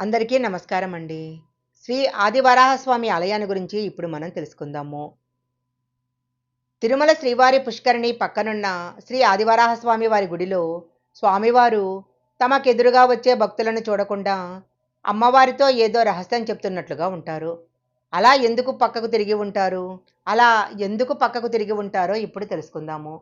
అందరికీ నమస్కారం అండి శ్రీ ఆదివరాహస్వామి ఆలయాన్ని గురించి ఇప్పుడు మనం తెలుసుకుందాము. తిరుమల శ్రీవారి పుష్కరిణి పక్కనున్న శ్రీ ఆదివరాహస్వామి వారి గుడిలో స్వామివారు తమకెదురుగా వచ్చే భక్తులను చూడకుండా అమ్మవారితో ఏదో రహస్యం చెప్తున్నట్లుగా ఉంటారు. అలా ఎందుకు పక్కకు తిరిగి ఉంటారు? అలా ఎందుకు పక్కకు తిరిగి ఉంటారో ఇప్పుడు తెలుసుకుందాము.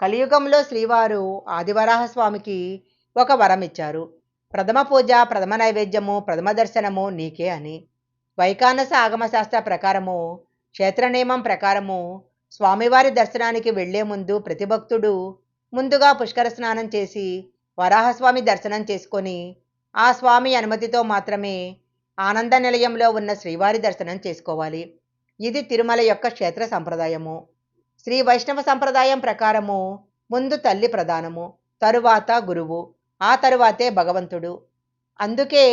కలియుగంలో శ్రీవారు ఆదివరాహస్వామికి ఒక వరం ఇచ్చారు ప్రథమ పూజ ప్రథమ నైవేద్యము ప్రథమ దర్శనము నీకే అని. వైకానస ఆగమశాస్త్ర ప్రకారము క్షేత్ర నియమం ప్రకారము స్వామివారి దర్శనానికి వెళ్ళే ముందు ప్రతి భక్తుడు ముందుగా పుష్కర స్నానం చేసి వరాహస్వామి దర్శనం చేసుకొని ఆ స్వామి అనుమతితో మాత్రమే ఆనంద నిలయంలో ఉన్న శ్రీవారి దర్శనం చేసుకోవాలి. ఇది తిరుమల యొక్క క్షేత్ర సంప్రదాయము. శ్రీ వైష్ణవ సంప్రదాయం ప్రకారము ముందు తల్లి ప్రధానము తరువాత గురువు. ఆ తరువాతే భగవంతుడు. అందుకే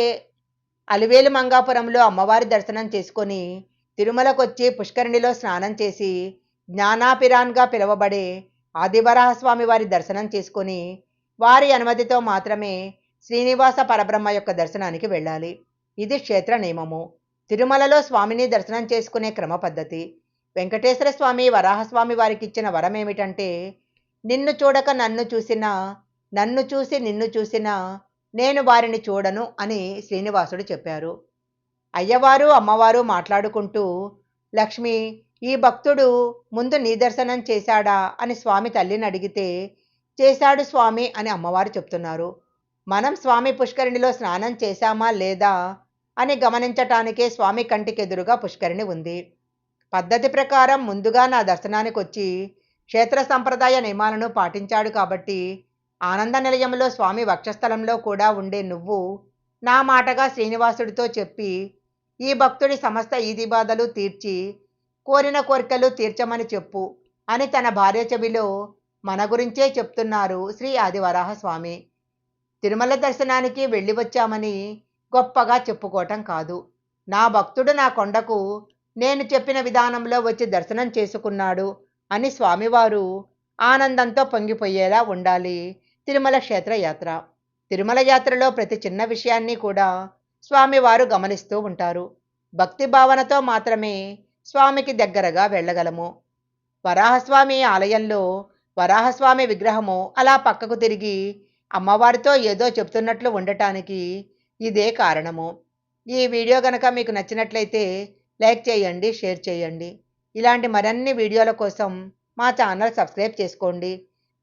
అలివేలు మంగాపురంలో అమ్మవారి దర్శనం చేసుకొని తిరుమలకొచ్చి పుష్కరిణిలో స్నానం చేసి జ్ఞానాపిరాన్గా పిలువబడే ఆదివరాహస్వామి వారి దర్శనం చేసుకొని వారి అనుమతితో మాత్రమే శ్రీనివాస పరబ్రహ్మ యొక్క దర్శనానికి వెళ్ళాలి. ఇది క్షేత్ర నియమము. తిరుమలలో స్వామిని దర్శనం చేసుకునే క్రమ పద్ధతి. వెంకటేశ్వర స్వామి వరాహస్వామి వారికి ఇచ్చిన వరం ఏమిటంటే నిన్ను చూడక నన్ను చూసినా నన్ను చూసి నిన్ను చూసినా నేను వారిని చూడను అని శ్రీనివాసుడు చెప్పారు. అయ్యవారు అమ్మవారు మాట్లాడుకుంటూ లక్ష్మి ఈ భక్తుడు ముందు నీ దర్శనం చేశాడా? అని స్వామి తల్లిని అడిగితే చేశాడు స్వామి అని అమ్మవారు చెప్తున్నారు. మనం స్వామి పుష్కరిణిలో స్నానం చేశామా లేదా? అని గమనించటానికే స్వామి కంటికెదురుగా పుష్కరిణి ఉంది. పద్ధతి ప్రకారం ముందుగా నా దర్శనానికి వచ్చి క్షేత్ర సంప్రదాయ నియమాలను పాటించాడు కాబట్టి ఆనంద నిలయంలో స్వామి వక్షస్థలంలో కూడా ఉండే నువ్వు నా మాటగా శ్రీనివాసుడితో చెప్పి ఈ భక్తుడి సమస్త ఈది బాధలు తీర్చి కోరిన కోరికలు తీర్చమని చెప్పు అని తన భార్య చెవిలో మన గురించే చెప్తున్నారు శ్రీ ఆదివరాహ స్వామి. తిరుమల దర్శనానికి వెళ్ళి వచ్చామని గొప్పగా చెప్పుకోవటం కాదు. నా భక్తుడు నా కొండకు నేను చెప్పిన విధానంలో వచ్చి దర్శనం చేసుకున్నాడు అని స్వామివారు ఆనందంతో పొంగిపోయేలా ఉండాలి. తిరుమల క్షేత్ర యాత్ర. తిరుమల యాత్రలో ప్రతి చిన్న విషయాన్ని కూడా స్వామివారు గమనిస్తూ ఉంటారు. భక్తి భావనతో మాత్రమే స్వామికి దగ్గరగా వెళ్ళగలము. వరాహస్వామి ఆలయంలో వరాహస్వామి విగ్రహము అలా పక్కకు తిరిగి అమ్మవారితో ఏదో చెప్తున్నట్లు ఉండటానికి ఇదే కారణము. ఈ వీడియో కనుక మీకు నచ్చినట్లయితే లైక్ చేయండి షేర్ చేయండి. ఇలాంటి మరిన్ని వీడియోల కోసం మా ఛానల్ సబ్స్క్రైబ్ చేసుకోండి.